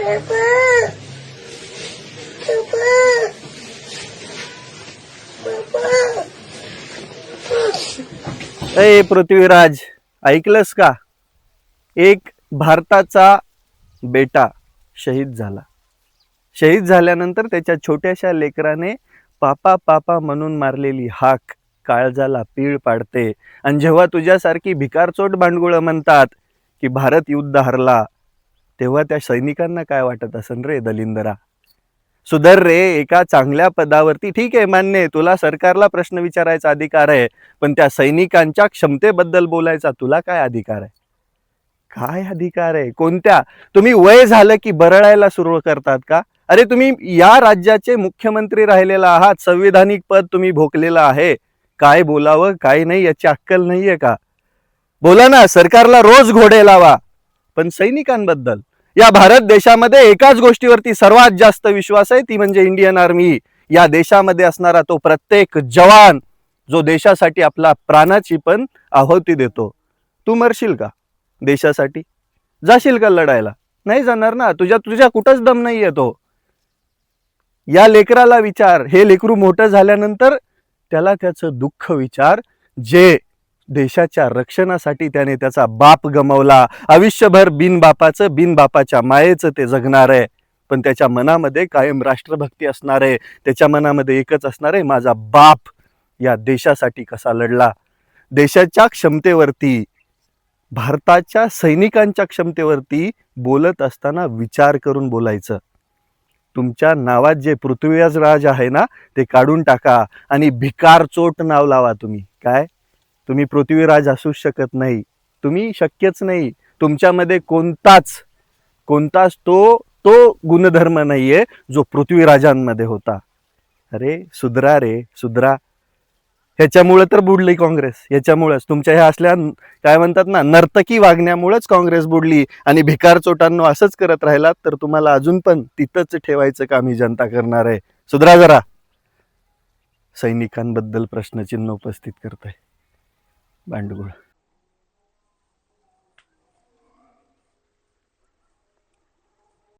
ए पृथ्वीराज ऐकलंस का? एक भारताचा बेटा शहीद झाला. शहीद झाल्यानंतर त्याच्या छोट्याशा लेकराने पापा पापा म्हणून मारलेली हाक काळजाला पीळ पाडते. आणि जेव्हा तुझ्यासारखी भिकारचोट भांडगुळं म्हणतात की भारत युद्ध हरला तेव्हा त्या सैनिकांना काय वाटत असन रे दलिंदरा? सुधर रे एका चांगल्या पदावरती ठीक आहे मान्य आहे. तुला सरकारला प्रश्न विचारायचा अधिकार आहे पण त्या सैनिकांच्या क्षमतेबद्दल बोलायचा तुला काय अधिकार आहे? काय अधिकार आहे? कोणत्या? तुम्ही वय झालं की बरळायला सुरू करतात का? अरे तुम्ही या राज्याचे मुख्यमंत्री राहिलेला आहात संविधानिक पद तुम्ही भोगलेलं आहे. काय बोलावं? काय नाही याची अक्कल नाहीये का? बोला ना सरकारला रोज घोडे लावा पण सैनिकांबद्दल. या भारत देशामध्ये एकाच गोष्टीवरती सर्वात जास्त विश्वास आहे ती म्हणजे इंडियन आर्मी या देशामध्ये असणारा तो प्रत्येक जवान जो देशासाठी आपला प्राणाची पण आहुती देतो. तू मरशील का देशासाठी? जाशील का लढायला? नाही जाणार ना. तुझ्या तुझ्या कुठंच दम नाही येतो या लेकराला विचार. हे लेकरू मोठं झाल्यानंतर त्याला त्याचं दुःख विचार. जे देशाच्या रक्षणासाठी त्याने त्याचा बाप गमावला. आयुष्यभर बिनबापाचं बिनबापाच्या मायेचं ते जगणार आहे. पण त्याच्या मनामध्ये कायम राष्ट्रभक्ती असणार आहे. त्याच्या मनामध्ये एकच असणार आहे माझा बाप या देशासाठी कसा लढला? देशाच्या क्षमतेवरती भारताच्या सैनिकांच्या क्षमतेवरती बोलत असताना विचार करून बोलायचं. तुमच्या नावात जे पृथ्वीराज राज आहे ना ते काढून टाका आणि भिकार चोट नाव लावा तुम्ही. काय? तुम्ही पृथ्वीराज असूच शकत नाही. तुम्ही शक्यच नाही. तुमच्यामध्ये कोणताच कोणताच तो तो गुणधर्म नाहीये जो पृथ्वीराजांमध्ये होता. अरे सुधरा रे सुधरा. ह्याच्यामुळे तर बुडली काँग्रेस. ह्याच्यामुळेच. तुमच्या ह्या असल्या काय म्हणतात ना नर्तकी वागण्यामुळेच काँग्रेस बुडली आणि भिकार चोटांनो असंच करत राहिलात तर तुम्हाला अजून पण तिथंच ठेवायचं काम ही जनता करणार आहे. सुधरा जरा. सैनिकांबद्दल प्रश्नचिन्ह उपस्थित करत आहे भांडगुळ